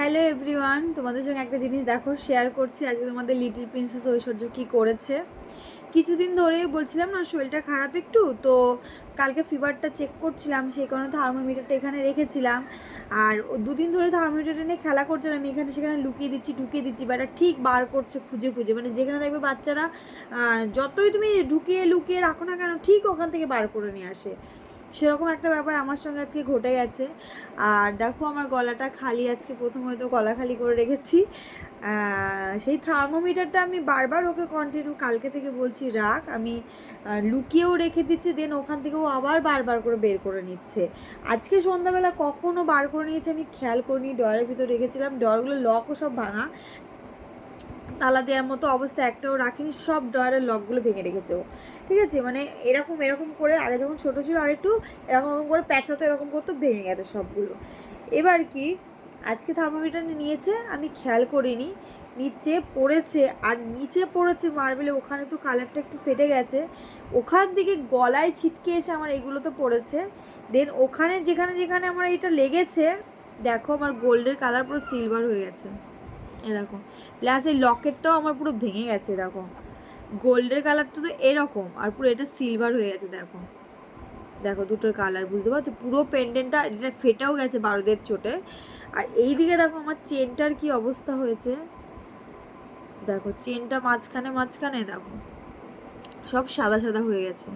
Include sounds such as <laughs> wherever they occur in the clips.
Hello everyone, তোমাদের সঙ্গে একটা জিনিস দেখো শেয়ার করছি। আজকে তোমাদের লিটিল প্রিন্সেস ঐশ্বর্য কী করেছে? কিছুদিন ধরে বলছিলাম না, শরীরটা খারাপ একটু, তো কালকে ফিভারটা চেক করছিলাম, সেই কারণে থার্মোমিটারটা এখানে রেখেছিলাম। আর দুদিন ধরে থার্মোমিটারটা নিয়ে খেলা করছে না আমি এখানে সেখানে লুকিয়ে দিচ্ছি, ঢুকিয়ে দিচ্ছি বা এটা ঠিক বার করছে, খুঁজে খুঁজে। মানে যেখানে দেখবে বাচ্চারা যতই তুমি ঢুকিয়ে লুকিয়ে রাখো না কেন, ঠিক ওখান থেকে বার করে নিয়ে আসে। সেরকম একটা ব্যাপার আমার সঙ্গে আজকে ঘটে গেছে। আর দেখো আমার গলাটা খালি আজকে প্রথম হয়তো গলা খালি করে রেখেছি। সেই থার্মোমিটারটা আমি বারবার ওকে কন্টিনিউ কালকে থেকে বলছি, রাখ, আমি লুকিয়েও রেখে দিচ্ছি দেন ওখান থেকেও আবার বারবার করে বের করে নিচ্ছে। আজকে সন্ধ্যাবেলা কখনও বার করে নিয়েছে, আমি খেয়াল করিনি ডয়ারের ভিতর রেখেছিলাম ডয়ারগুলো লকও সব ভাঙা। তালা দেওয়ার মতো অবস্থা একটাও রাখিনি, সব ডয়ারের লকগুলো ভেঙে রেখেছে ও। ঠিক আছে? মানে এরকম এরকম করে আগে যখন ছোটো ছিল আর একটু এরকম এরকম করে প্যাঁচাতে, এরকম করতো, ভেঙে গেছে সবগুলো। এবার কি? আজকে থার্মোমিটার নিয়েছে, আমি খেয়াল করিনি। নিচে পড়েছে, আর নিচে পড়েছে মার্বেলে, ওখানে তো কালারটা একটু ফেটে গেছে। ওখান থেকে গলায় ছিটকে এসে আমার এগুলো তো পড়েছে। দেন ওখানে, যেখানে যেখানে আমার এটা লেগেছে, দেখো আমার গোল্ডের কালার পুরো সিলভার হয়ে গেছে। এ দেখো। প্লাস এই লকেটটাও আমার পুরো ভেঙে গেছে, দেখো। গোল্ডের কালারটা তো এরকম, আর পুরো এটা সিলভার হয়ে গেছে, দেখো। দেখো দুটোর কালার বুঝতে পারছ? পুরো পেন্ডেন্টটা এটা ফেটেও গেছে বারোদের চোটে। আর এই দিকে দেখো আমার চেনটার কি অবস্থা হয়েছে। দেখো চেনটা মাঝখানে মাঝখানে, দেখো। সব সাদা সাদা হয়ে গেছে।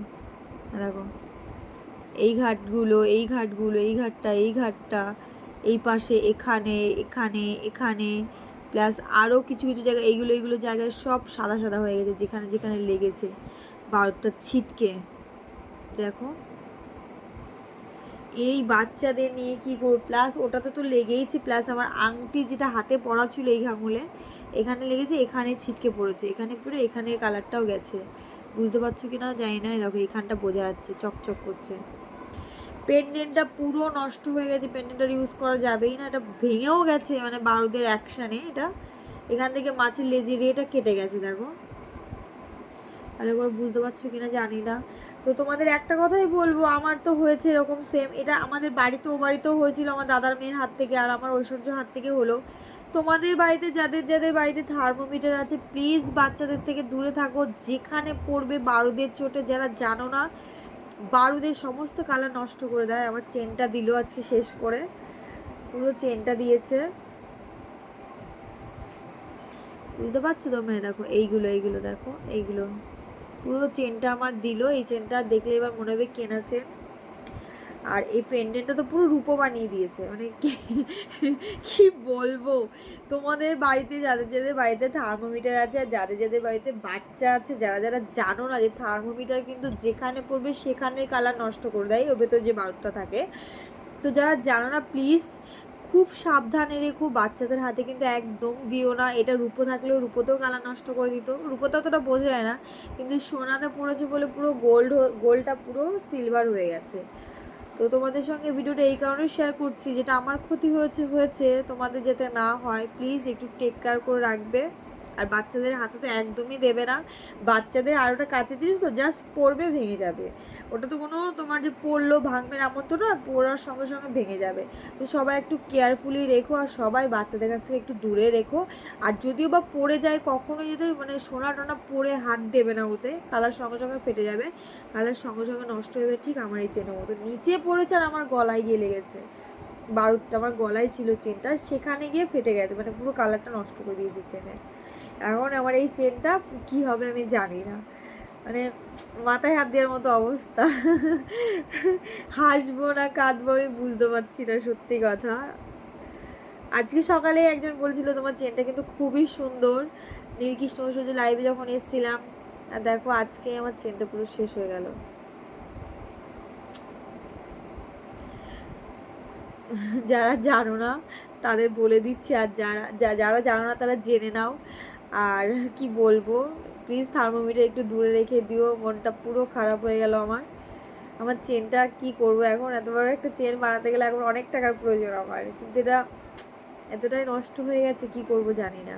দেখো, এই ঘাটগুলো এই ঘাটগুলো, এই ঘাটটা এই ঘাটটা, এই পাশে, এখানে এখানে এখানে। প্লাস আরও কিছু কিছু জায়গায়, এইগুলো এইগুলো জায়গায় সব সাদা সাদা হয়ে গেছে, যেখানে যেখানে লেগেছে। বারোটা ছিটকে। দেখো। এই বাচ্চাদের নিয়ে কি করব প্লাস ওটাতে তো লেগেইছে, প্লাস আমার আংটি যেটা হাতে পড়া ছিল এই ঘাঙুলে, এখানে লেগেছে, এখানে ছিটকে পড়েছে, এখানে পুরো, এখানের কালারটাও গেছে। বুঝতে পারছ কি না জানি না, দেখো এখানটা বোঝা যাচ্ছে, চকচক করছে। পেন্ডেন্টটা পুরো নষ্ট হয়ে গেছে, পেন্ডেন্টটা ইউজ করা যাবেই না, এটা ভেঙেও গেছে মানে বারুদের অ্যাকশানে এটা। এখান থেকে মাছের লেজিরে এটা কেটে গেছে, দেখো। ভালো করে বুঝতে পারছ কিনা জানি না। তো তোমাদের একটা কথাই বলব, আমার তো হয়েছে এরকম সেম এটা আমাদের বাড়িতে ও বাড়িতেও হয়েছিল আমার দাদার মেয়ের হাত থেকে আর আমার ঐশ্বর্য হাত থেকে হলো। তোমাদের বাড়িতে, যাদের যাদের বাড়িতে থার্মোমিটার আছে প্লিজ বাচ্চাদের থেকে দূরে থাকো, যেখানে পড়বে বারুদের চোটে, যারা জানো না বারুদের সমস্ত কালার নষ্ট করে দেয়। আমার চেনটা দিল আজকে শেষ করে। পুরো চেনটা দিয়েছে। বুঝতে পারছ তোমরা? দেখো, এইগুলো এইগুলো, দেখো, এইগুলো। পুরো চেনটা আমার দিল। এই চেনটা দেখলে এবার মনে হবে কেনা চেন। আর এই পেন্ডেন্টটা তো পুরো রূপো বানিয়ে দিয়েছে। মানে কি- বলব? তোমাদের বাড়িতে, যাদের যাদের বাড়িতে থার্মোমিটার আছে আর যাদের যাদের বাড়িতে বাচ্চা আছে, যারা যারা জানো না যে থার্মোমিটার কিন্তু যেখানে পড়বে সেখানে কালার নষ্ট করে দেয়, ওর ভেতর যে বারুদটা থাকে। তো যারা জানো না প্লিজ খুব সাবধানে রেখো, বাচ্চাদের হাতে কিন্তু একদম দিও না। এটা রূপো থাকলেও রূপোতেও কালার নষ্ট করে দিত। রূপোতে অতটা বোঝা যায় না, কিন্তু সোনাতে পড়েছে বলে পুরো গোল্ড গোল্ডটা পুরো সিলভার হয়ে গেছে। তো তোমাদের সঙ্গে ভিডিওটা এই কারণে শেয়ার করছি, যেটা আমার ক্ষতি হয়েছে হয়েছে, তোমাদের যাতে না হয় প্লিজ একটু টেক কেয়ার করে রাখবে। আর বাচ্চাদের হাতে তো একদমই দেবে না। বাচ্চাদের আর ওটা কাছে জিনিস তো জাস্ট পড়বে, ভেঙে যাবে। ওটা তো কোনো তোমার যে পড়ল, ভাঙবে না, এমন তো না পড়ার সঙ্গে সঙ্গে ভেঙে যাবে। তো সবাই একটু কেয়ারফুলি রেখো আর সবাই বাচ্চাদের কাছ থেকে একটু দূরে রেখো। আর যদিও বা পড়ে যায় কখনো যদি মানে সোনা টোনা পড়ে হাত দেবে না ওতে, কালার সঙ্গে সঙ্গে ফেটে যাবে, কালার সঙ্গে সঙ্গে নষ্ট হয়ে যাবে, ঠিক আমার এই চেনের মতো। নিচে পড়েছে আর আমার গলায় গিয়ে লেগেছে। বারুদটা আমার গলায় ছিল চেনটা সেখানে গিয়ে ফেটে গেছে মানে পুরো কালারটা নষ্ট করে দিয়েছে চেনের এখন আমার এই চেনটা কি হবে আমি জানি না। মানে মাথায় হাত দেওয়ার মতো অবস্থা। হাসবো না, কাঁদবো, আমি বুঝতে পারছি না সত্যি কথা। আজকে সকালে একজন বলছিল, তোমার চেনটা কিন্তু খুবই সুন্দর। নীলকৃষ্ণ ঐশ্বর্য লাইভে যখন এসেছিলাম, আর দেখো আজকে আমার চেনটা পুরো শেষ হয়ে গেল। <laughs> যারা জানো না, তাদের বলে দিচ্ছি আর যারা যারা জানো না তারা জেনে নাও। আর কি বলব প্লিজ থার্মোমিটার একটু দূরে রেখে দিও, মনটা পুরো খারাপ হয়ে গেল আমার। আমার চেনটা কি করব এখন? এত বড় একটা চেন বানাতে গেলে এখন অনেক টাকার প্রয়োজন আমার। কিন্তু এটা এতটাই নষ্ট হয়ে গেছে, কি করব জানি না।